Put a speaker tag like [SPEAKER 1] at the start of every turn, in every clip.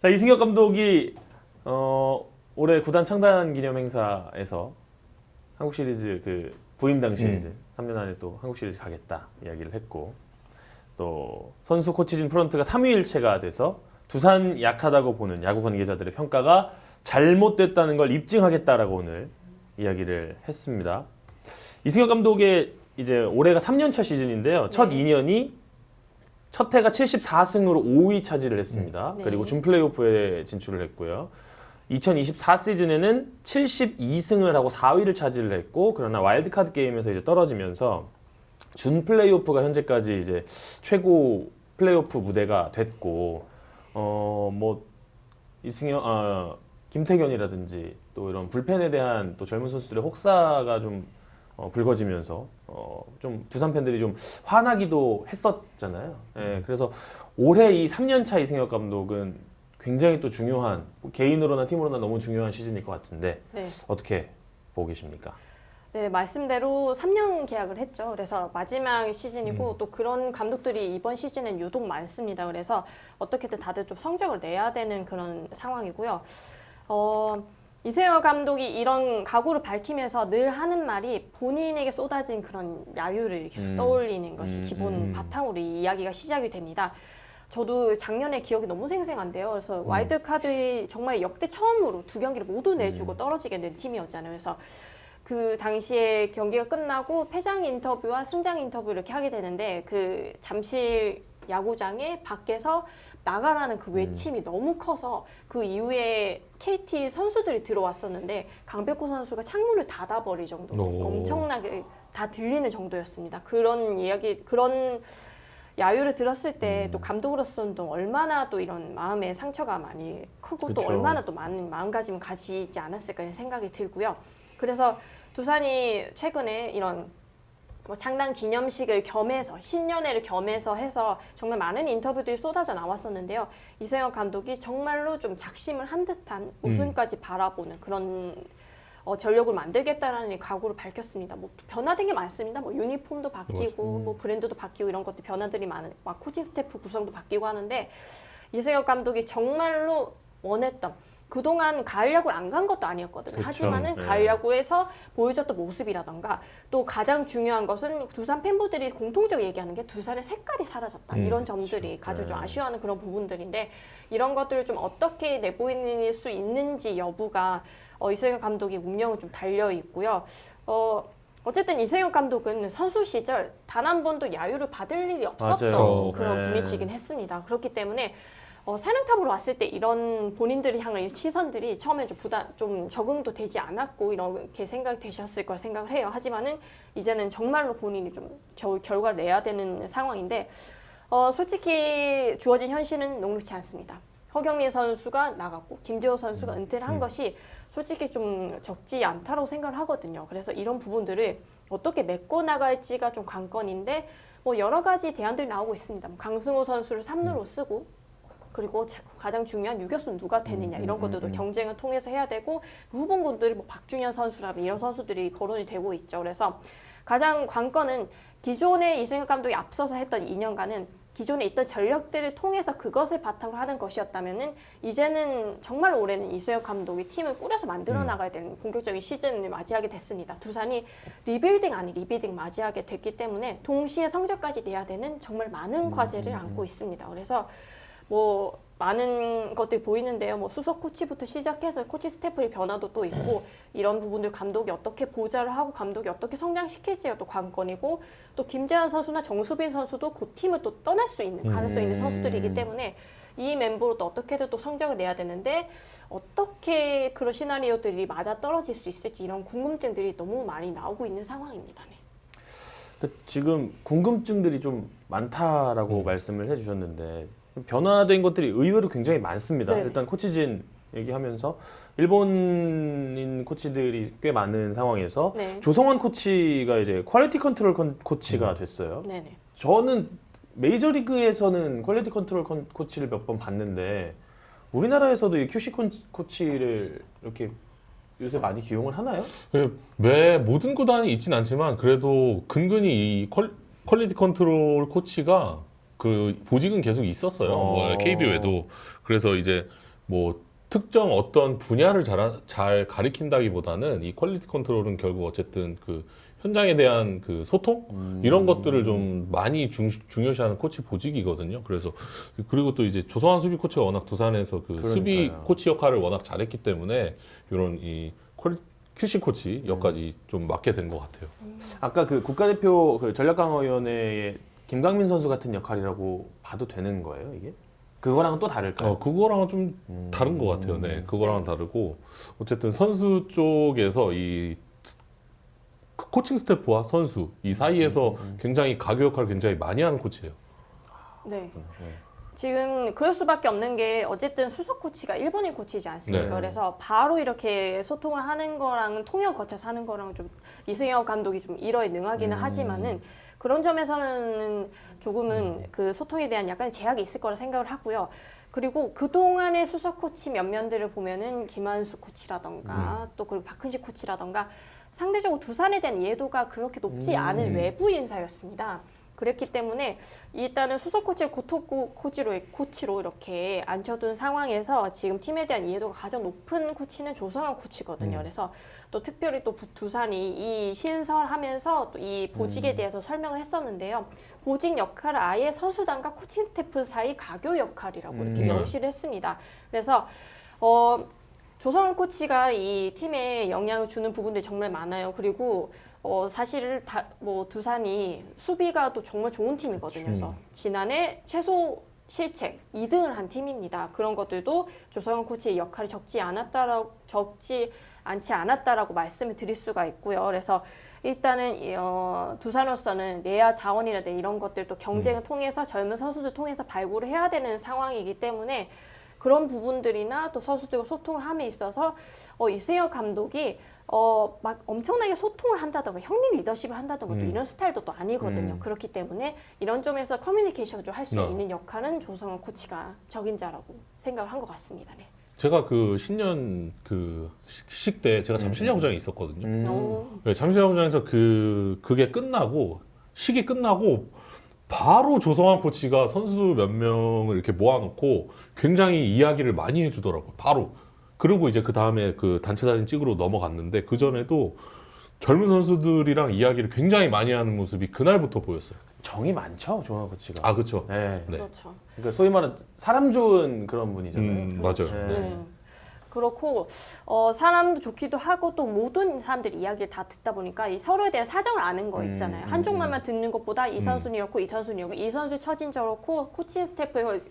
[SPEAKER 1] 자 이승엽 감독이 어, 올해 구단 창단 기념 행사에서 한국 시리즈 그 부임 당시 에
[SPEAKER 2] 음.
[SPEAKER 1] 이제 3년 안에 또 한국 시리즈 가겠다 이야기를 했고 또 선수 코치진 프런트가 삼위일체가 돼서 두산 약하다고 보는 야구 관계자들의 평가가 잘못됐다는 걸 입증하겠다라고 오늘 이야기를 했습니다. 이승엽 감독의 이제 올해가 3년차 시즌인데요. 첫
[SPEAKER 3] 네.
[SPEAKER 1] 2년이 첫 해가 74승으로 5위 차지를 했습니다.
[SPEAKER 3] 네.
[SPEAKER 1] 그리고 준 플레이오프에 진출을 했고요. 2024 시즌에는 72승을 하고 4위를 차지를 했고 그러나 와일드카드 게임에서 이제 떨어지면서 준 플레이오프가 현재까지 이제 최고 플레이오프 무대가 됐고 어뭐 이승엽 아 김태견이라든지 또 이런 불펜에 대한 또 젊은 선수들의 혹사가 좀 어, 불거지면서 어, 좀 두산 팬들이 좀 화나기도 했었잖아요. 예, 그래서 올해 이 3년차 이승엽 감독은 굉장히 또 중요한 개인으로나 팀으로나 너무 중요한 시즌일 것 같은데
[SPEAKER 3] 네.
[SPEAKER 1] 어떻게 보고 계십니까?
[SPEAKER 3] 네, 말씀대로 3년 계약을 했죠. 그래서 마지막 시즌이고 또 그런 감독들이 이번 시즌엔 유독 많습니다. 그래서 어떻게든 다들 좀 성적을 내야 되는 그런 상황이고요. 어, 이세영 감독이 이런 각오를 밝히면서 늘 하는 말이 본인에게 쏟아진 그런 야유를 계속
[SPEAKER 1] 음.
[SPEAKER 3] 떠올리는 것이
[SPEAKER 1] 음,
[SPEAKER 3] 기본
[SPEAKER 1] 음.
[SPEAKER 3] 바탕으로 이 이야기가 시작이 됩니다. 저도 작년에 기억이 너무 생생한데요. 그래서 와일드카드 정말 역대 처음으로 두 경기를 모두 내주고 떨어지게 된 팀이었잖아요. 그래서 그 당시에 경기가 끝나고 패장 인터뷰와 승장 인터뷰 이렇게 하게 되는데 그 잠실 야구장에 밖에서 나가라는 그 외침이 너무 커서 그 이후에 KT 선수들이 들어왔었는데 강백호 선수가 창문을 닫아버릴 정도로
[SPEAKER 2] 오.
[SPEAKER 3] 엄청나게 다 들리는 정도였습니다. 그런 이야기 그런 야유를 들었을 때 또 감독으로서는 또 얼마나 또 이런 마음의 상처가 많이 크고 또
[SPEAKER 1] 그쵸.
[SPEAKER 3] 얼마나 또 많은 마음가짐을 가지지 않았을까 하는 생각이 들고요. 그래서 두산이 최근에 이런 뭐 창단 기념식을 겸해서 신년회를 겸해서 해서 정말 많은 인터뷰들이 쏟아져 나왔었는데요. 이세영 감독이 정말로 좀 작심을 한 듯한 우승까지 바라보는 그런 어, 전력을 만들겠다라는 각오를 밝혔습니다. 뭐 변화된 게 많습니다. 뭐 유니폼도 바뀌고 뭐 브랜드도 바뀌고 이런 것들 변화들이 많은 막 코칭 스태프 구성도 바뀌고 하는데 이세영 감독이 정말로 원했던 그동안 가을 야구를 안 간 것도 아니었거든요.
[SPEAKER 1] 그쵸.
[SPEAKER 3] 하지만은
[SPEAKER 1] 네.
[SPEAKER 3] 가을 야구에서 보여줬던 모습이라던가 또 가장 중요한 것은 두산 팬분들이 공통적으로 얘기하는 게 두산의 색깔이 사라졌다.
[SPEAKER 2] 음,
[SPEAKER 3] 이런 점들이 가장 좀
[SPEAKER 1] 네.
[SPEAKER 3] 아쉬워하는 그런 부분들인데 이런 것들을 좀 어떻게 내보일 수 있는지 여부가 어, 이승엽 감독의 운명은 좀 달려 있고요. 어, 어쨌든 이승엽 감독은 선수 시절 단 한 번도 야유를 받을 일이 없었던
[SPEAKER 1] 맞아요.
[SPEAKER 3] 그런
[SPEAKER 1] 네.
[SPEAKER 3] 분이시긴 했습니다. 그렇기 때문에 어, 사령탑으로 왔을 때 이런 본인들이 향한 시선들이 처음에 좀 부담, 좀 적응도 되지 않았고 이렇게 생각이 되셨을 걸 생각을 해요. 하지만은 이제는 정말로 본인이 좀 저, 결과를 내야 되는 상황인데 어, 솔직히 주어진 현실은 녹록치 않습니다. 허경민 선수가 나갔고 김재호 선수가 은퇴를 한 것이 솔직히 좀 적지 않다고 생각을 하거든요. 그래서 이런 부분들을 어떻게 메꿔 나갈지가 좀 관건인데 뭐 여러 가지 대안들이 나오고 있습니다. 뭐 강승호 선수를 3루로 쓰고 그리고 자- 가장 중요한 유격수 누가 되느냐
[SPEAKER 1] 음,
[SPEAKER 3] 이런
[SPEAKER 1] 음,
[SPEAKER 3] 것들도
[SPEAKER 1] 음.
[SPEAKER 3] 경쟁을 통해서 해야 되고 후보군들이 뭐 박준현 선수라든지 이런 선수들이 거론이 되고 있죠. 그래서 가장 관건은 기존의 이승엽 감독이 앞서서 했던 2년간은 기존에 있던 전력들을 통해서 그것을 바탕으로 하는 것이었다면은 이제는 정말 올해는 이승엽 감독이 팀을 꾸려서 만들어 나가야 되는 본격적인 시즌을 맞이하게 됐습니다. 두산이 리빌딩 아닌 리빌딩 맞이하게 됐기 때문에 동시에 성적까지 내야 되는 정말 많은 과제를 안고 있습니다. 그래서 뭐 많은 것들이 보이는데요. 뭐 수석 코치부터 시작해서 코치 스태프의 변화도 또 있고 이런 부분들 감독이 어떻게 보좌를 하고 감독이 어떻게 성장시킬지가 또 관건이고 또 김재환 선수나 정수빈 선수도 그 팀을 또 떠날 수 있는 가능성이 있는
[SPEAKER 1] 음.
[SPEAKER 3] 선수들이기 때문에 이 멤버로 또 어떻게든 또 성적을 내야 되는데 어떻게 그런 시나리오들이 맞아 떨어질 수 있을지 이런 궁금증들이 너무 많이 나오고 있는 상황입니다. 네.
[SPEAKER 1] 그 지금 궁금증들이 좀 많다라고
[SPEAKER 2] 음.
[SPEAKER 1] 말씀을 해주셨는데 변화된 것들이 의외로 굉장히 많습니다.
[SPEAKER 3] 네네.
[SPEAKER 1] 일단 코치진 얘기하면서 일본인 코치들이 꽤 많은 상황에서
[SPEAKER 3] 네.
[SPEAKER 1] 조성원 코치가 이제 퀄리티 컨트롤 컨- 코치가 됐어요.
[SPEAKER 3] 네네.
[SPEAKER 1] 저는 메이저리그에서는 퀄리티 컨트롤 컨- 코치를 몇 번 봤는데 우리나라에서도 이 QC 콘- 코치를 이렇게 요새 많이 기용을 하나요?
[SPEAKER 2] 그매 모든 구단이 있진 않지만 그래도 근근히 이 퀄, 퀄리티 컨트롤 코치가 그 보직은 계속 있었어요.
[SPEAKER 1] 어.
[SPEAKER 2] 뭐 KBO에도 그래서 이제 뭐 특정 어떤 분야를 잘, 잘 가리킨다기보다는 이 퀄리티 컨트롤은 결국 어쨌든 그 현장에 대한 그 소통
[SPEAKER 1] 음.
[SPEAKER 2] 이런 것들을 좀 많이 중, 중요시하는 코치 보직이거든요. 그래서 그리고 또 이제 조성환 수비 코치가 워낙 두산에서 그 수비
[SPEAKER 1] 그러니까요.
[SPEAKER 2] 코치 역할을 워낙 잘했기 때문에 이런 이 퀄리 큐시 코치 역까지 좀 맡게 된 것 같아요.
[SPEAKER 1] 아까 그 국가대표 그 전략강화위원회의 김강민 선수 같은 역할이라고 봐도 되는 거예요, 이게? 그거랑은 또 다를까요?
[SPEAKER 2] 어, 그거랑은 좀
[SPEAKER 1] 음.
[SPEAKER 2] 다른 것 같아요. 네, 그거랑은 다르고 어쨌든 선수 쪽에서 이 스- 그 코칭 스태프와 선수 이 사이에서 굉장히 가교 역할을 굉장히 많이 하는 코치예요.
[SPEAKER 3] 네. 지금 그럴 수밖에 없는 게 어쨌든 수석 코치가 일본인 코치지 않습니까?
[SPEAKER 2] 네.
[SPEAKER 3] 그래서 바로 이렇게 소통을 하는 거랑은 통역 거쳐서 하는 거랑은 좀 이승엽 감독이 좀 이러에 능하기는 하지만은 그런 점에서는 조금은 그 소통에 대한 약간의 제약이 있을 거라 생각을 하고요. 그리고 그동안의 수석 코치 몇 면들을 보면은 김한수 코치라던가 또 그리고 박근식 코치라던가 상대적으로 두산에 대한 이해도가 그렇게 높지 않은 외부 인사였습니다. 그랬기 때문에 일단은 수석 코치를 고토고 코치로 코치로 이렇게 앉혀둔 상황에서 지금 팀에 대한 이해도가 가장 높은 코치는 조성환 코치거든요. 그래서 또 특별히 또 부- 두산이 이 신설하면서 또 이 보직에 대해서 설명을 했었는데요. 보직 역할을 아예 선수단과 코칭 스태프 사이 가교 역할이라고 이렇게
[SPEAKER 2] 음.
[SPEAKER 3] 명시를 했습니다. 그래서 어 조성훈 코치가 이 팀에 영향을 주는 부분들이 정말 많아요. 그리고 어 사실 다 뭐 두산이 수비가 또 정말 좋은 팀이거든요. 그래서 지난해 최소 실책 2등을 한 팀입니다. 그런 것들도 조성훈 코치의 역할이 적지 않았다라고 적지 않지 않았다라고 말씀을 드릴 수가 있고요. 그래서 일단은 이, 어, 두산으로서는 내야 자원이라든 이런 것들 또 경쟁을 통해서 젊은 선수들 통해서 발굴을 해야 되는 상황이기 때문에 그런 부분들이나 또 선수들과 소통을 함에 있어서 어, 이승엽 감독이 어, 막 엄청나게 소통을 한다던가 형님 리더십을 한다던가 또 이런 스타일도 또 아니거든요. 그렇기 때문에 이런 점에서 커뮤니케이션을 좀 할 수
[SPEAKER 2] 네.
[SPEAKER 3] 있는 역할은 조성원 코치가 적임자라고 생각을 한 것 같습니다. 네.
[SPEAKER 2] 제가 그 신년 그식때 제가 잠실 야구장에 있었거든요.
[SPEAKER 1] 음.
[SPEAKER 3] 어,
[SPEAKER 2] 네, 잠실 야구장에서 그 그게 끝나고 식이 끝나고 바로 조성환 코치가 선수 몇 명을 이렇게 모아놓고 굉장히 이야기를 많이 해주더라고요. 바로. 그리고 이제 그 다음에 그 단체 사진 찍으러 넘어갔는데 그 전에도 젊은 선수들이랑 이야기를 굉장히 많이 하는 모습이 그날부터 보였어요.
[SPEAKER 1] 정이 많죠, 조성환 코치가.
[SPEAKER 2] 아 그렇죠.
[SPEAKER 1] 네.
[SPEAKER 2] 네.
[SPEAKER 3] 그렇죠.
[SPEAKER 1] 그러니까 소위 말하는 사람 좋은 그런 분이잖아요.
[SPEAKER 2] 음, 맞아요.
[SPEAKER 1] 네.
[SPEAKER 3] 네. 그렇고 어, 사람도 좋기도 하고 또 모든 사람들이 이야기를 다 듣다 보니까 이 서로에 대한 사정을 아는 거 있잖아요.
[SPEAKER 1] 음,
[SPEAKER 3] 한쪽만만 듣는 것보다 이 선수는 이렇고 이 선수는 이렇고 이 선수 처진 저렇고 코칭 스태프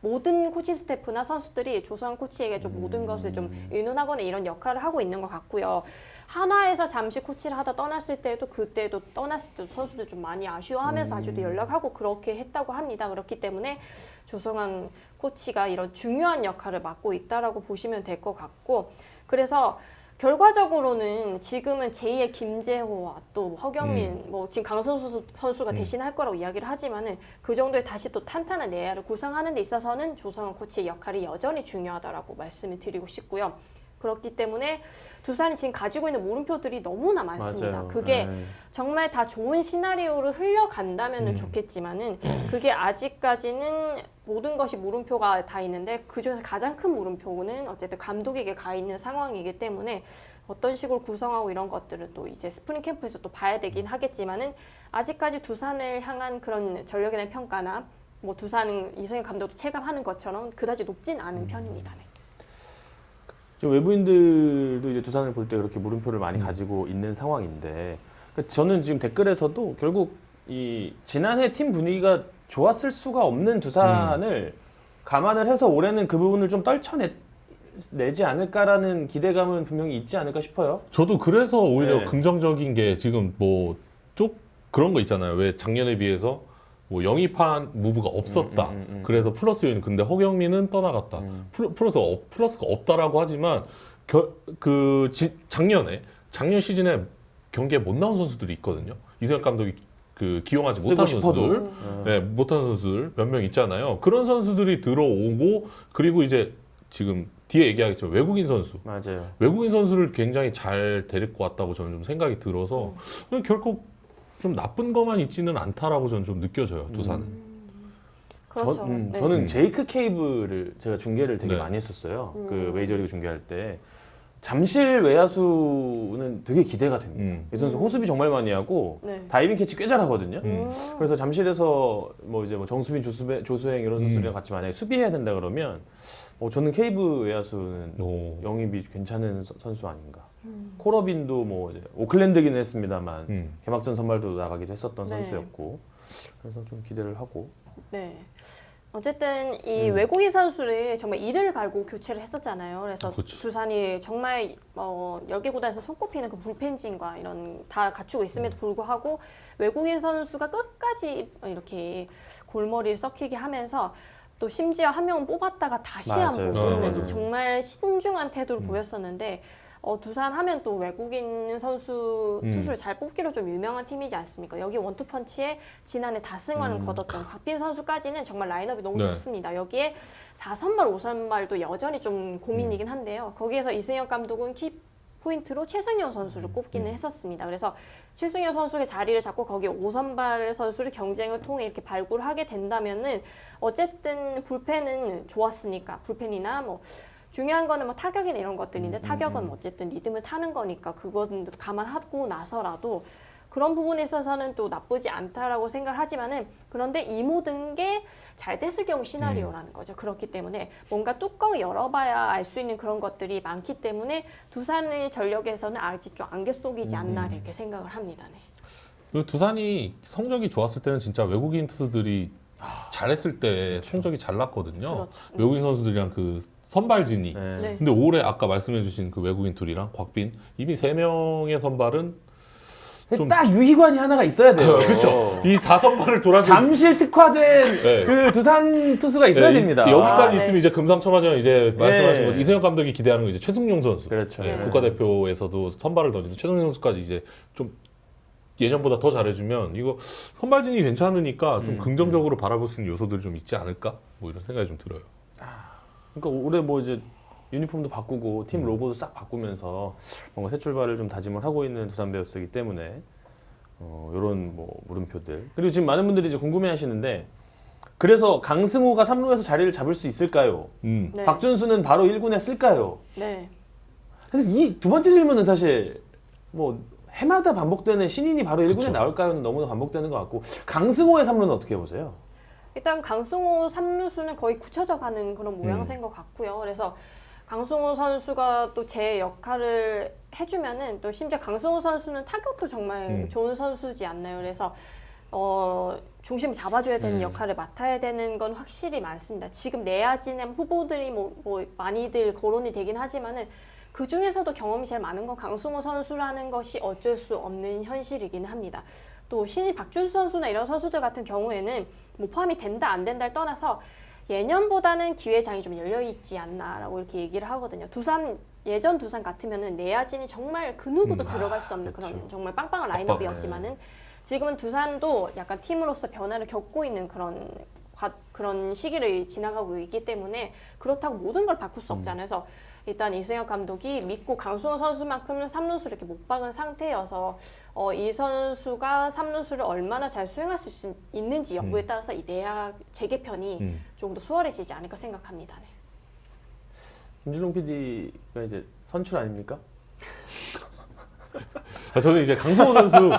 [SPEAKER 3] 모든 코칭 스태프나 선수들이 조성 코치에게 좀 모든 것을 좀 의논하거나 이런 역할을 하고 있는 것 같고요. 하나에서 잠시 코치를 하다 떠났을 때도 그때도 떠났을 때도 선수들 좀 많이 아쉬워하면서 아직도 연락하고 그렇게 했다고 합니다. 그렇기 때문에 조성환 코치가 이런 중요한 역할을 맡고 있다라고 보시면 될 것 같고 그래서 결과적으로는 지금은 제2의 김재호와 또 허경민, 뭐 지금 강선수 선수- 선수가 대신할 거라고 이야기를 하지만은 그 정도의 다시 또 탄탄한 내야를 구성하는 데 있어서는 조성원 코치의 역할이 여전히 중요하다라고 말씀을 드리고 싶고요. 그렇기 때문에 두산이 지금 가지고 있는 물음표들이 너무나 많습니다.
[SPEAKER 1] 맞아요.
[SPEAKER 3] 그게
[SPEAKER 1] 네.
[SPEAKER 3] 정말 다 좋은 시나리오를 흘려간다면
[SPEAKER 2] 음.
[SPEAKER 3] 은 좋겠지만은 그게 아직까지는 모든 것이 물음표가 다 있는데 그 중에서 가장 큰 물음표는 어쨌든 감독에게 가 있는 상황이기 때문에 어떤 식으로 구성하고 이런 것들을 또 이제 스프링 캠프에서 또 봐야 되긴 하겠지만은 아직까지 두산을 향한 그런 전력에 대한 평가나 뭐 두산 이승엽 감독도 체감하는 것처럼 그다지 높진 않은
[SPEAKER 1] 음.
[SPEAKER 3] 편입니다. 네.
[SPEAKER 1] 지금 외부인들도 이제 두산을 볼 때 그렇게 물음표를 많이
[SPEAKER 2] 음.
[SPEAKER 1] 가지고 있는 상황인데 그러니까 저는 지금 댓글에서도 결국 이 지난해 팀 분위기가 좋았을 수가 없는 두산을
[SPEAKER 2] 음.
[SPEAKER 1] 감안을 해서 올해는 그 부분을 좀 떨쳐내지 않을까라는 기대감은 분명히 있지 않을까 싶어요.
[SPEAKER 2] 저도 그래서 오히려
[SPEAKER 1] 네.
[SPEAKER 2] 긍정적인 게 지금 뭐 쪽 그런 거 있잖아요. 왜 작년에 비해서 뭐 영입한 무브가 없었다.
[SPEAKER 1] 음, 음, 음, 음.
[SPEAKER 2] 그래서 플러스 요인. 근데 허경민은 떠나갔다.
[SPEAKER 1] 음.
[SPEAKER 2] 플러, 플러스 업- 플러스가 없다라고 하지만 겨, 그 지- 작년에 작년 시즌에 경기에 못 나온 선수들이 있거든요. 이승엽 감독이 그 기용하지 못한. 선수들,
[SPEAKER 1] 어.
[SPEAKER 2] 네, 못한 선수들 몇 명 있잖아요. 그런 선수들이 들어오고 그리고 이제 지금 뒤에 얘기하겠죠 외국인 선수.
[SPEAKER 1] 맞아요.
[SPEAKER 2] 외국인 선수를 굉장히 잘 데리고 왔다고 저는 좀 생각이 들어서 결코 좀 나쁜 것만 있지는 않다라고 저는 좀 느껴져요 두산은.
[SPEAKER 3] 그렇죠.
[SPEAKER 1] 저, 음,
[SPEAKER 3] 네.
[SPEAKER 1] 저는
[SPEAKER 2] 음.
[SPEAKER 1] 제이크 케이브를 제가 중계를 되게
[SPEAKER 2] 네.
[SPEAKER 1] 많이 했었어요.
[SPEAKER 3] 음.
[SPEAKER 1] 그 메이저리그 중계할 때 잠실 외야수는 되게 기대가 됩니다.
[SPEAKER 2] 음.
[SPEAKER 1] 이 선수
[SPEAKER 3] 음.
[SPEAKER 1] 호수비 정말 많이 하고
[SPEAKER 3] 네.
[SPEAKER 1] 다이빙 캐치 꽤 잘하거든요.
[SPEAKER 2] 음.
[SPEAKER 1] 그래서 잠실에서 뭐 이제 뭐 정수빈, 조수배, 조수행 이런 선수들이랑 같이 만약에 수비해야 된다 그러면 어, 저는 케이브 외야수는
[SPEAKER 2] 오.
[SPEAKER 1] 영입이 괜찮은 서- 선수 아닌가.
[SPEAKER 3] 음.
[SPEAKER 1] 코러빈도 뭐 이제 오클랜드긴 했습니다만
[SPEAKER 2] 음.
[SPEAKER 1] 개막전 선발도 나가기도 했었던
[SPEAKER 3] 네.
[SPEAKER 1] 선수였고 그래서 좀 기대를 하고
[SPEAKER 3] 네. 어쨌든 이
[SPEAKER 1] 음.
[SPEAKER 3] 외국인 선수를 정말 이를 갈고 교체를 했었잖아요. 그래서
[SPEAKER 2] 그치.
[SPEAKER 3] 두산이 정말 어, 10개 구단에서 손꼽히는 그 불펜진과 이런 다 갖추고 있음에도 불구하고 외국인 선수가 끝까지 이렇게 골머리를 썩히게 하면서 또 심지어 한 명은 뽑았다가 다시
[SPEAKER 1] 맞아요.
[SPEAKER 3] 한번
[SPEAKER 2] 어,
[SPEAKER 3] 뽑는
[SPEAKER 2] 맞아요.
[SPEAKER 3] 정말 신중한 태도를
[SPEAKER 2] 음.
[SPEAKER 3] 보였었는데 어, 두산 하면 또 외국인 선수
[SPEAKER 2] 음.
[SPEAKER 3] 투수를 잘 뽑기로 좀 유명한 팀이지 않습니까? 여기 원투펀치에 지난해 다승왕을
[SPEAKER 2] 음.
[SPEAKER 3] 거뒀던 곽빈 선수까지는 정말 라인업이 너무
[SPEAKER 2] 네.
[SPEAKER 3] 좋습니다. 여기에 4선발, 5선발도 여전히 좀 고민이긴 한데요. 거기에서 이승엽 감독은 키 포인트로 최승현 선수를 꼽기는 했었습니다. 그래서 최승현 선수의 자리를 잡고 거기에 5선발 선수를 경쟁을 통해 이렇게 발굴하게 된다면은 어쨌든 불펜은 좋았으니까 불펜이나 뭐 중요한 거는 뭐 타격이나 이런 것들인데 타격은 뭐 어쨌든 리듬을 타는 거니까 그건 감안하고 나서라도 그런 부분에 있어서는 또 나쁘지 않다라고 생각하지만은 그런데 이 모든 게 잘 됐을 경우 시나리오라는 거죠. 그렇기 때문에 뭔가 뚜껑을 열어봐야 알 수 있는 그런 것들이 많기 때문에 두산의 전력에서는 아직 좀 안개 속이지 않나 이렇게 생각을 합니다. 네.
[SPEAKER 2] 그 두산이 성적이 좋았을 때는 진짜 외국인 투수들이 잘했을 때 성적이 잘 났거든요.
[SPEAKER 3] 그렇죠. 음.
[SPEAKER 2] 외국인 선수들이랑 그 선발진이.
[SPEAKER 1] 네.
[SPEAKER 3] 네.
[SPEAKER 2] 근데 올해 아까 말씀해주신 그 외국인 둘이랑 곽빈 이미 세 명의 선발은 좀-
[SPEAKER 1] 딱 유희관이 하나가 있어야 돼요.
[SPEAKER 2] 그렇죠. 이 4선발을 돌아줄
[SPEAKER 1] 잠실 특화된
[SPEAKER 2] 네.
[SPEAKER 1] 그 두산 투수가 있어야
[SPEAKER 2] 네, 이-
[SPEAKER 1] 됩니다.
[SPEAKER 2] 여기까지
[SPEAKER 3] 아, 네.
[SPEAKER 2] 있으면 이제 금상첨화전 이제 말씀하신
[SPEAKER 1] 네.
[SPEAKER 2] 거죠. 이승엽 감독이 기대하는 거 이제 최승용 선수.
[SPEAKER 1] 그렇죠.
[SPEAKER 2] 네,
[SPEAKER 3] 네.
[SPEAKER 2] 국가대표에서도 선발을 던지는 최승용 선수까지 이제 좀 예년보다 더 잘해주면 이거 선발진이 괜찮으니까 좀
[SPEAKER 1] 음,
[SPEAKER 2] 긍정적으로 바라볼 수 있는 요소들이 좀 있지 않을까? 뭐 이런 생각이 좀 들어요.
[SPEAKER 1] 그러니까 올해 뭐 이제 유니폼도 바꾸고
[SPEAKER 2] 음.
[SPEAKER 1] 팀 로고도 싹 바꾸면서 뭔가 새 출발을 좀 다짐을 하고 있는 두산 베어스이기 때문에 어, 이런 뭐 물음표들 그리고 지금 많은 분들이 이제 궁금해하시는데 그래서 강승호가 3루에서 자리를 잡을 수 있을까요?
[SPEAKER 2] 음.
[SPEAKER 3] 네.
[SPEAKER 1] 박준수는 바로 1군에 쓸까요?
[SPEAKER 3] 네.
[SPEAKER 1] 그래서 이두 번째 질문은 사실 뭐 해마다 반복되는 신인이 바로 1군에
[SPEAKER 2] 그쵸.
[SPEAKER 1] 나올까요는 너무 반복되는 것 같고 강승호의 3루는 어떻게 보세요?
[SPEAKER 3] 일단 강승호 삼루수는 거의 굳혀져 가는 그런
[SPEAKER 2] 음.
[SPEAKER 3] 모양새인 것 같고요. 그래서 강승호 선수가 또 제 역할을 해주면은 또 심지어 강승호 선수는 타격도 정말
[SPEAKER 2] 음.
[SPEAKER 3] 좋은 선수지 않나요? 그래서 어, 중심을 잡아줘야 되는
[SPEAKER 1] 네.
[SPEAKER 3] 역할을 맡아야 되는 건 확실히 많습니다. 지금 내야진의 후보들이 뭐, 뭐 많이들 거론이 되긴 하지만은 그 중에서도 경험이 제일 많은 건 강승호 선수라는 것이 어쩔 수 없는 현실이긴 합니다. 또 신인 박준수 선수나 이런 선수들 같은 경우에는 뭐 포함이 된다 안 된다를 떠나서 예년보다는 기회장이 좀 열려 있지 않나라고 이렇게 얘기를 하거든요. 두산 예전 두산 같으면은 내야진이 정말 그 누구도
[SPEAKER 2] 음,
[SPEAKER 3] 들어갈 수 없는
[SPEAKER 1] 그렇죠.
[SPEAKER 3] 그런 정말 빵빵한. 라인업이었지만은 지금은 두산도 약간 팀으로서 변화를 겪고 있는 그런 과- 그런 시기를 지나가고 있기 때문에 그렇다고 모든 걸 바꿀 수 없잖아요. 그래서 일단 이승엽 감독이 믿고 강수호 선수만큼은 3루수를 이렇게 못 박은 상태여서 어, 이 선수가 3루수를 얼마나 잘 수행할 수 있- 있는지 여부에 따라서 이 내야 재개편이
[SPEAKER 2] 음.
[SPEAKER 3] 조금 더 수월해지지 않을까 생각합니다. 네.
[SPEAKER 1] 김준롱 PD가 이제 선출 아닙니까?
[SPEAKER 2] 아, 저는 이제 강승호 선수,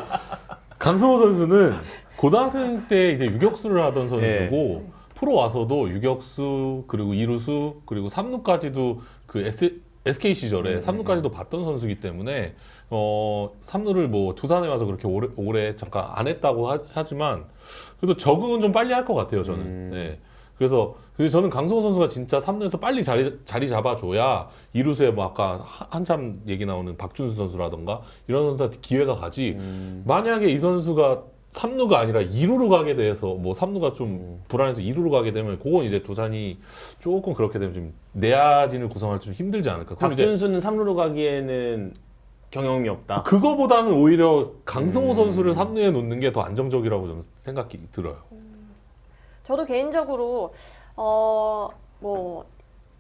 [SPEAKER 2] 강승호 선수는 고등학생 때 이제 유격수를 하던 선수고 프로 와서도 유격수 그리고 이루수 그리고 3루까지도 그 S, SK 시절에
[SPEAKER 1] 음,
[SPEAKER 2] 3루까지도 봤던 선수이기 때문에 어 3루를 뭐 두산에 와서 그렇게 오래, 오래 잠깐 안 했다고 하, 하지만 그래도 적응은 좀 빨리 할 것 같아요 저는.
[SPEAKER 1] 음.
[SPEAKER 2] 네. 그래서 그래서 저는 강승호 선수가 진짜 3루에서 빨리 자리 자리 잡아줘야 이루수에 뭐 아까 하- 한참 얘기 나오는 박준수 선수라던가 이런 선수한테 기회가 가지.
[SPEAKER 1] 음.
[SPEAKER 2] 만약에 이 선수가 3루가 아니라 2루로 가게 돼서 뭐 3루가 좀
[SPEAKER 1] 음.
[SPEAKER 2] 불안해서 2루로 가게 되면 그건 이제 두산이 조금 그렇게 되면 좀 내야진을 구성할 때 좀 힘들지 않을까. 그럼 이제
[SPEAKER 1] 박준수는 3루로 가기에는 경험이 없다.
[SPEAKER 2] 그거보다는 오히려 강승호
[SPEAKER 1] 음.
[SPEAKER 2] 선수를 3루에 놓는 게 더 안정적이라고 저는 생각이 들어요.
[SPEAKER 3] 저도 개인적으로 어 뭐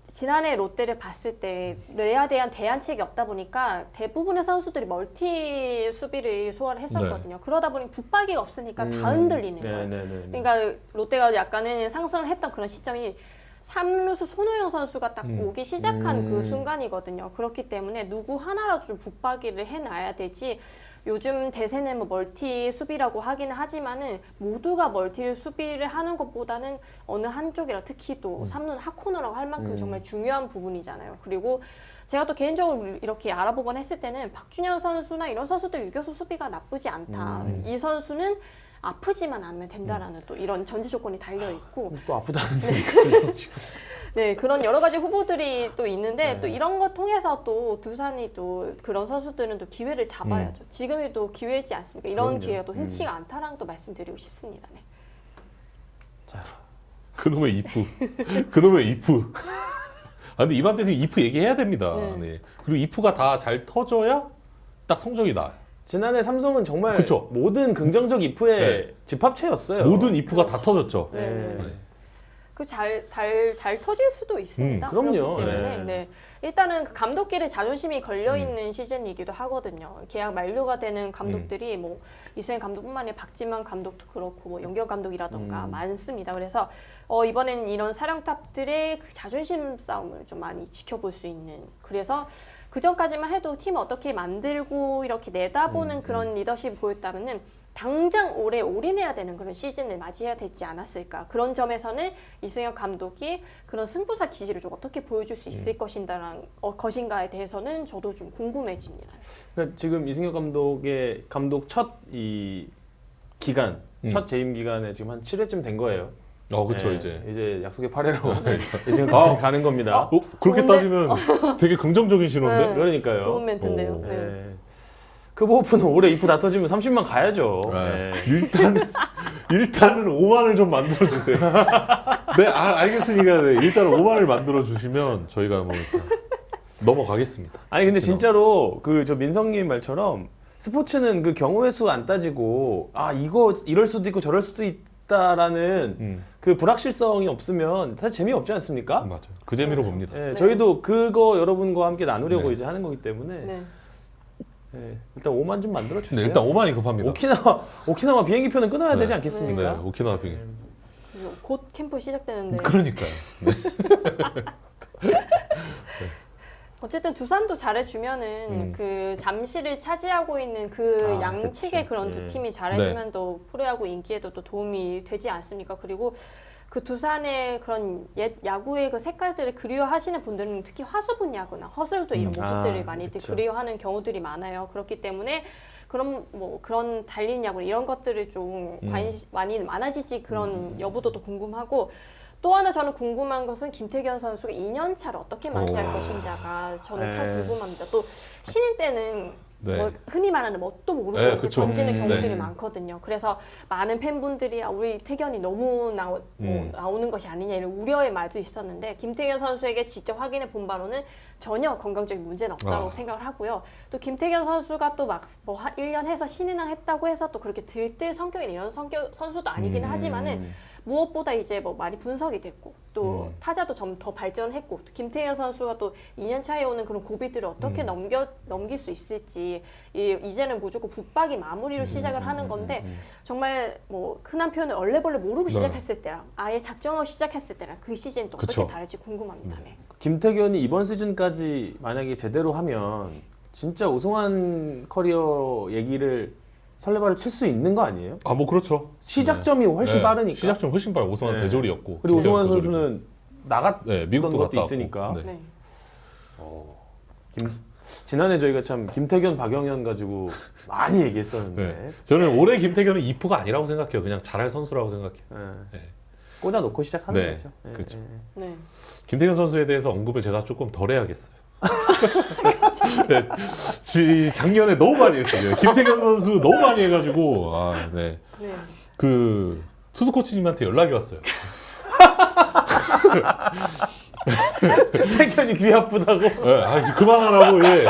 [SPEAKER 3] 지난해 롯데를 봤을 때 레아에 대한 대안책이 없다 보니까 대부분의 선수들이 멀티 수비를 소화를 했었거든요. 그러다 보니 붙박이가 없으니까 다 흔들리는 거예요.
[SPEAKER 1] 네, 네, 네.
[SPEAKER 3] 그러니까 롯데가 약간은 상승을 했던 그런 시점이 삼루수 손호영 선수가 딱
[SPEAKER 2] 음.
[SPEAKER 3] 오기 시작한
[SPEAKER 1] 음.
[SPEAKER 3] 그 순간이거든요. 그렇기 때문에 누구 하나라도 좀 붙박이를 해놔야 되지. 요즘 대세는 뭐 멀티 수비라고 하기는 하지만은 모두가 멀티 수비를 하는 것보다는 어느 한쪽이라 특히 또
[SPEAKER 2] 음.
[SPEAKER 3] 삼루는 핫코너라고 할 만큼
[SPEAKER 1] 음.
[SPEAKER 3] 정말 중요한 부분이잖아요. 그리고 제가 또 개인적으로 이렇게 알아보곤 했을 때는 박준현 선수나 이런 선수들 유격수 수비가 나쁘지 않다.
[SPEAKER 1] 음.
[SPEAKER 3] 이 선수는 아프지만 않으면 된다라는 또 이런 전제 조건이 달려 있고
[SPEAKER 1] 또 아프다는데
[SPEAKER 3] 네 그런 여러 가지 후보들이 또 있는데
[SPEAKER 1] 네.
[SPEAKER 3] 또 이런 거 통해서 또 두산이 또 그런 선수들은 또 기회를 잡아야죠. 지금이 또 기회지 않습니까? 이런
[SPEAKER 1] 그럼요.
[SPEAKER 3] 기회가 또
[SPEAKER 1] 음.
[SPEAKER 3] 흔치가 않다라는 또 말씀드리고 싶습니다. 네.
[SPEAKER 2] 그놈의 이프. 그놈의 이프. 아 근데 이번 때는 이프 얘기해야 됩니다.
[SPEAKER 3] 네.
[SPEAKER 2] 네. 그리고 이프가 다 잘 터져야 딱 성적이 나요.
[SPEAKER 1] 지난해 삼성은 정말
[SPEAKER 2] 그쵸.
[SPEAKER 1] 모든 긍정적 이프의
[SPEAKER 2] 네.
[SPEAKER 1] 집합체였어요.
[SPEAKER 2] 모든 이프가 다 터졌죠.
[SPEAKER 3] 네.
[SPEAKER 1] 네.
[SPEAKER 2] 네.
[SPEAKER 3] 그잘잘 터질 수도 있습니다.
[SPEAKER 2] 음,
[SPEAKER 1] 그럼요.
[SPEAKER 3] 그렇기 때문에
[SPEAKER 1] 네.
[SPEAKER 3] 네. 일단은 그 감독끼리 자존심이 걸려
[SPEAKER 2] 음.
[SPEAKER 3] 있는 시즌이기도 하거든요. 계약 만료가 되는 감독들이 뭐 이승현 감독뿐만 아니라 박지만 감독도 그렇고 뭐 영경 감독이라던가
[SPEAKER 1] 음.
[SPEAKER 3] 많습니다. 그래서 어, 이번엔 이런 사령탑들의 그 자존심 싸움을 좀 많이 지켜볼 수 있는 그래서 그 전까지만 해도 팀 어떻게 만들고 이렇게 내다보는
[SPEAKER 1] 음,
[SPEAKER 3] 그런 리더십 보였다면은 당장 올해 올인해야 되는 그런 시즌을 맞이해야 되지 않았을까 그런 점에서는 이승엽 감독이 그런 승부사 기질을 좀 어떻게 보여줄 수 있을 것인가랑 어, 것인가에 대해서는 저도 좀 궁금해집니다.
[SPEAKER 1] 그러니까 지금 이승엽 감독의 감독 첫 이 기간,
[SPEAKER 2] 음.
[SPEAKER 1] 첫 재임 기간에 지금 한 7회쯤 된 거예요.
[SPEAKER 2] 어 그렇죠
[SPEAKER 1] 네,
[SPEAKER 2] 이제.
[SPEAKER 1] 이제 약속의 8회로 이승엽 감독이
[SPEAKER 2] 아.
[SPEAKER 1] 가는 겁니다.
[SPEAKER 2] 어, 그렇게
[SPEAKER 3] 좋은데?
[SPEAKER 2] 따지면 되게 긍정적인 신호인데.
[SPEAKER 3] 네.
[SPEAKER 1] 그러니까요.
[SPEAKER 3] 좋은 멘트인데요.
[SPEAKER 2] 오.
[SPEAKER 3] 네.
[SPEAKER 1] 네. 크보프는 올해 이프 다 터지면 30만 가야죠.
[SPEAKER 2] 네.
[SPEAKER 1] 네.
[SPEAKER 2] 일단 일단은 5만을 좀 만들어 주세요. 네, 아, 알겠으니까 네, 일단 5만을 만들어 주시면 저희가 뭐 일단 넘어가겠습니다.
[SPEAKER 1] 아니 근데 진짜로 그 저 민성님 말처럼 스포츠는 그 경우의 수 안 따지고 아 이거 이럴 수도 있고 저럴 수도 있다라는
[SPEAKER 2] 음,
[SPEAKER 1] 그 불확실성이 없으면 사실 재미 없지 않습니까?
[SPEAKER 2] 맞아요. 그 재미로
[SPEAKER 3] 그렇죠.
[SPEAKER 2] 봅니다.
[SPEAKER 1] 예,
[SPEAKER 3] 네.
[SPEAKER 1] 저희도 그거 여러분과 함께 나누려고
[SPEAKER 2] 네.
[SPEAKER 1] 이제 하는 거기 때문에
[SPEAKER 3] 네.
[SPEAKER 1] 예, 일단 5만 좀 만들어
[SPEAKER 2] 네,
[SPEAKER 1] 주세요.
[SPEAKER 2] 일단 5만이 급합니다.
[SPEAKER 1] 오키나와 오키나와 비행기 표는 끊어야
[SPEAKER 2] 네.
[SPEAKER 1] 되지
[SPEAKER 2] 네,
[SPEAKER 1] 않겠습니까?
[SPEAKER 2] 오키나와 빙.
[SPEAKER 3] 그리고 곧 캠프 시작되는데
[SPEAKER 2] 그러니까요.
[SPEAKER 3] 어쨌든 두산도 잘해주면은
[SPEAKER 2] 음.
[SPEAKER 3] 그 잠시를 차지하고 있는 그
[SPEAKER 1] 아,
[SPEAKER 3] 양측의
[SPEAKER 1] 그쵸.
[SPEAKER 3] 그런 두
[SPEAKER 1] 예.
[SPEAKER 3] 팀이 잘해주면 또 프로야구 인기에도 또 도움이 되지 않습니까? 그리고 그 두산의 그런 옛 야구의 그 색깔들을 그리워하시는 분들은 특히 화수분 야구나 허슬도 이런
[SPEAKER 2] 음.
[SPEAKER 3] 모습들을
[SPEAKER 1] 아,
[SPEAKER 3] 많이들
[SPEAKER 1] 그쵸.
[SPEAKER 3] 그리워하는 경우들이 많아요. 그렇기 때문에 그런 뭐 그런 달리는 야구 이런 것들을 좀
[SPEAKER 2] 음.
[SPEAKER 3] 관심 많이 많아지지 그런 여부도 또 궁금하고 또 하나 저는 궁금한 것은 김태견 선수가 2년 차를 어떻게 맞이할
[SPEAKER 2] 오.
[SPEAKER 3] 것인지가 저는 참
[SPEAKER 1] 네.
[SPEAKER 3] 궁금합니다. 또 신인 때는
[SPEAKER 2] 네.
[SPEAKER 3] 뭐 흔히 말하는 뭣도 모르고
[SPEAKER 2] 네,
[SPEAKER 3] 이렇게
[SPEAKER 2] 그쵸.
[SPEAKER 3] 던지는
[SPEAKER 1] 음,
[SPEAKER 3] 경우들이
[SPEAKER 1] 네.
[SPEAKER 3] 많거든요. 그래서 많은 팬분들이 아, 우리 태견이 너무 나오, 뭐
[SPEAKER 2] 음.
[SPEAKER 3] 나오는 것이 아니냐 이런 우려의 말도 있었는데 김태견 선수에게 직접 확인해 본 바로는 전혀 건강적인 문제는 없다고
[SPEAKER 2] 아.
[SPEAKER 3] 생각을 하고요. 또 김태견 선수가 또 막뭐 1년 해서 신인왕 했다고 해서 또 그렇게 들뜰 성격이 이런 성격 선수도 아니기는
[SPEAKER 1] 음.
[SPEAKER 3] 하지만은 무엇보다 이제 뭐 많이 분석이 됐고 또
[SPEAKER 2] 음.
[SPEAKER 3] 타자도 좀 더 발전했고 또 김태현 선수가 또 2년 차에 오는 그런 고비들을 어떻게
[SPEAKER 2] 음.
[SPEAKER 3] 넘겨 넘길 수 있을지 이, 이제는 무조건 붙박이 마무리로
[SPEAKER 2] 음,
[SPEAKER 3] 시작을 하는 건데 정말 뭐 흔한 표현을 얼레벌레 모르고
[SPEAKER 2] 네.
[SPEAKER 3] 시작했을 때랑 아예 작정하고 시작했을 때랑 그 시즌 또. 어떻게 다를지 궁금합니다. 네.
[SPEAKER 1] 김태견이 이번 시즌까지 만약에 제대로 하면 진짜 우승한 커리어 얘기를 설레발을 칠 수 있는 거 아니에요?
[SPEAKER 2] 아, 뭐 그렇죠.
[SPEAKER 1] 시작점이 훨씬
[SPEAKER 2] 네.
[SPEAKER 1] 빠르니까.
[SPEAKER 2] 시작점 훨씬 빠르고 오승환
[SPEAKER 1] 네.
[SPEAKER 2] 대졸이었고.
[SPEAKER 1] 그리고 우승환
[SPEAKER 2] 대졸이고.
[SPEAKER 1] 선수는 나갔
[SPEAKER 2] 네, 미국도
[SPEAKER 1] 것도
[SPEAKER 2] 갔다 왔고.
[SPEAKER 1] 있으니까.
[SPEAKER 2] 네.
[SPEAKER 3] 네.
[SPEAKER 1] 김, 지난해 저희가 참 김태견 박영현 가지고 많이 얘기했었는데
[SPEAKER 2] 네. 저는 올해 김태균은 이프가 아니라고 생각해요. 그냥 잘할 선수라고 생각해요.
[SPEAKER 1] 예.
[SPEAKER 2] 네.
[SPEAKER 1] 꽂아 놓고 시작하는
[SPEAKER 2] 네,
[SPEAKER 1] 거죠. 예,
[SPEAKER 2] 그렇죠.
[SPEAKER 1] 예.
[SPEAKER 3] 네.
[SPEAKER 2] 김태균 선수에 대해서 언급을 제가 조금 덜 해야겠어요. 네, 지, 작년에 너무 많이 했어요. 김태균 선수 너무 많이 해가지고 아, 네.
[SPEAKER 3] 네.
[SPEAKER 2] 그 투수 코치님한테 연락이 왔어요.
[SPEAKER 1] 태견이 귀 아프다고.
[SPEAKER 2] 예, 아, 이제 그만하라고 예.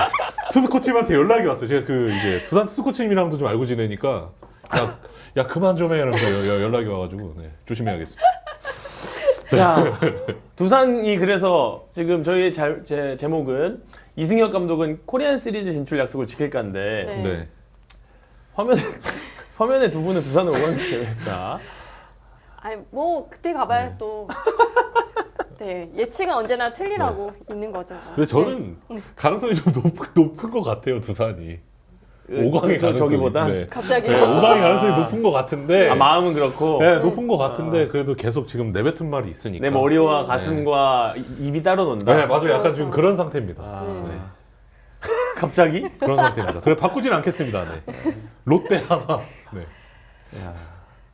[SPEAKER 2] 투수 코치님한테 연락이 왔어요. 제가 그 이제 두산 투수 코치님이랑도 좀 알고 지내니까 야, 야 그만 좀 해. 이러면서 여- 여- 연락이 와가지고 네, 조심해야겠습니다.
[SPEAKER 1] 자, 두산이 그래서 지금 저희의 자- 제, 제목은 이승엽 감독은 코리안 시리즈 진출 약속을 지킬까인데
[SPEAKER 3] 네.
[SPEAKER 2] 네.
[SPEAKER 1] 화면에 화면에 두 분은 두산을 응원했습니다.
[SPEAKER 3] 아니 뭐 그때 가봐야
[SPEAKER 2] 네.
[SPEAKER 3] 또 네, 예측은 언제나 틀리라고 있는 거죠.
[SPEAKER 2] 근데 저는 가능성이 좀 높, 높은 것 같아요 두산이. 5강의
[SPEAKER 1] 저-
[SPEAKER 2] 가능성이.
[SPEAKER 1] 저기보다
[SPEAKER 2] 네.
[SPEAKER 3] 갑자기
[SPEAKER 2] 네, 5강의 가능성이 높은 것 같은데.
[SPEAKER 1] 아, 마음은 그렇고
[SPEAKER 2] 네, 높은 것 같은데 그래도 계속 지금 내뱉은 말이 있으니까.
[SPEAKER 1] 내 머리와 가슴과 이- 입이 따로 논다.
[SPEAKER 2] 네, 맞아요. 약간. 지금 그런 상태입니다.
[SPEAKER 1] 아,
[SPEAKER 3] 네.
[SPEAKER 1] 갑자기?
[SPEAKER 2] 그런 상태입니다. 그래 바꾸진 않겠습니다. 네. 롯데 하나. 네.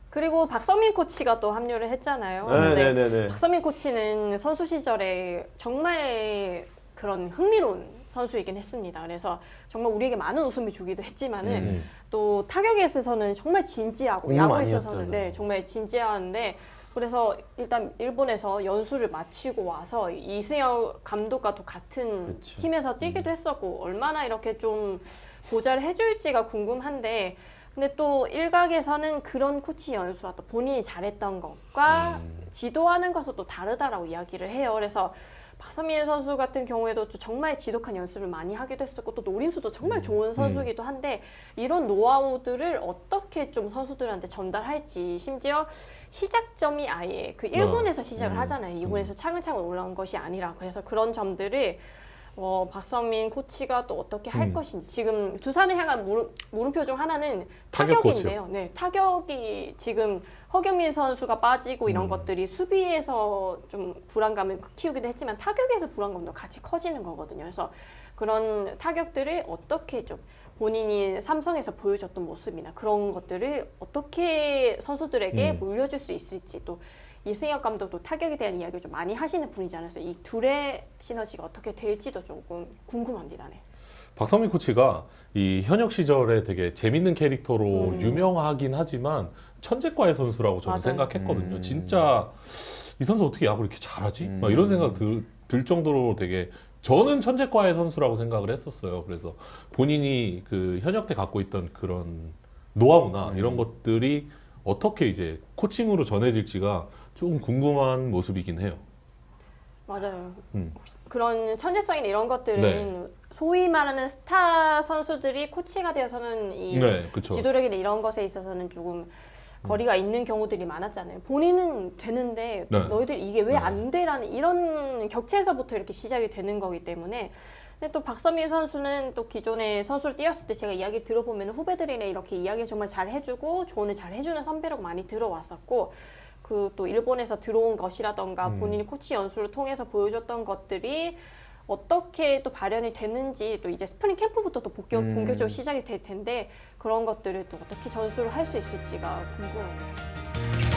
[SPEAKER 3] 그리고 박성민 코치가 또 합류를 했잖아요.
[SPEAKER 1] 네,
[SPEAKER 3] 근데
[SPEAKER 1] 네, 네, 네.
[SPEAKER 3] 박성민 코치는 선수 시절에 정말 그런 흥미로운 선수이긴 했습니다. 그래서 정말 우리에게 많은 웃음을 주기도 했지만은
[SPEAKER 2] 음.
[SPEAKER 3] 또 타격에 있어서는 정말 진지하고
[SPEAKER 1] 공부
[SPEAKER 3] 야구에
[SPEAKER 1] 많이
[SPEAKER 3] 있어서는
[SPEAKER 1] 했잖아요.
[SPEAKER 3] 네, 정말 진지한데 그래서 일단 일본에서 연수를 마치고 와서 이승엽 감독과 또 같은
[SPEAKER 1] 그쵸.
[SPEAKER 3] 팀에서 뛰기도 했었고 얼마나 이렇게 좀 보좌를 해줄지가 궁금한데 근데 또 일각에서는 그런 코치 연수와 또 본인이 잘했던 것과 지도하는 것은 또 다르다라고 이야기를 해요. 그래서 박서민 선수 같은 경우에도 또 정말 지독한 연습을 많이 하기도 했었고 또 노림수도 정말 좋은 선수기도 한데 이런 노하우들을 어떻게 좀 선수들한테 전달할지 심지어 시작점이 아예 그 1군에서 시작을 하잖아요. 2군에서 차근차근 올라온 것이 아니라. 그래서 그런 점들을 어, 박성민 코치가 또 어떻게 할
[SPEAKER 2] 음.
[SPEAKER 3] 것인지 지금 두산을 향한 물음, 물음표 중 하나는
[SPEAKER 2] 타격
[SPEAKER 3] 타격인데요. 네, 타격이 지금 허경민 선수가 빠지고 이런
[SPEAKER 2] 음.
[SPEAKER 3] 것들이 수비에서 좀 불안감을 키우기도 했지만 타격에서 불안감도 같이 커지는 거거든요. 그래서 그런 타격들을 어떻게 좀 본인이 삼성에서 보여줬던 모습이나 그런 것들을 어떻게 선수들에게
[SPEAKER 2] 음.
[SPEAKER 3] 물려줄 수 있을지 또 이승엽 감독도 타격에 대한 이야기를 좀 많이 하시는 분이잖아요. 그래서 이 둘의 시너지가 어떻게 될지도 조금 궁금합니다. 네.
[SPEAKER 2] 박성민 코치가 이 현역 시절에 되게 재밌는 캐릭터로
[SPEAKER 3] 음.
[SPEAKER 2] 유명하긴 하지만 천재과의 선수라고 저는
[SPEAKER 3] 맞아요.
[SPEAKER 2] 생각했거든요.
[SPEAKER 1] 음.
[SPEAKER 2] 진짜 이 선수 어떻게 야구 이렇게 잘하지? 막
[SPEAKER 1] 음.
[SPEAKER 2] 이런 생각 들, 들 정도로 되게 저는 천재과의 선수라고 생각을 했었어요. 그래서 본인이 그 현역 때 갖고 있던 그런 노하우나
[SPEAKER 1] 음.
[SPEAKER 2] 이런 것들이 어떻게 이제 코칭으로 전해질지가 조금 궁금한 모습이긴 해요.
[SPEAKER 3] 맞아요.
[SPEAKER 2] 음.
[SPEAKER 3] 그런 천재성이나 이런 것들은
[SPEAKER 2] 네.
[SPEAKER 3] 소위 말하는 스타 선수들이 코치가 되어서는 이
[SPEAKER 2] 네, 그렇죠.
[SPEAKER 3] 지도력이나 이런 것에 있어서는 조금 거리가 있는 경우들이 많았잖아요. 본인은 되는데
[SPEAKER 2] 네.
[SPEAKER 3] 너희들 이게 왜
[SPEAKER 2] 네.
[SPEAKER 3] 안 돼라는 이런 격체에서부터 이렇게 시작이 되는 거기 때문에 근데 또 박선민 선수는 또 기존에 선수를 뛰었을 때 제가 이야기 들어보면 후배들이랑 이렇게 이야기 정말 잘 해주고 조언을 잘 해주는 선배라고 많이 들어왔었고 그 또 일본에서 들어온 것이라던가
[SPEAKER 2] 음.
[SPEAKER 3] 본인이 코치 연수를 통해서 보여줬던 것들이 어떻게 또 발현이 됐는지 또 이제 스프링 캠프부터 또 본격,
[SPEAKER 1] 음.
[SPEAKER 3] 본격적으로 시작이 될 텐데 그런 것들을 또 어떻게 전수를 할 수 있을지가 궁금합니다.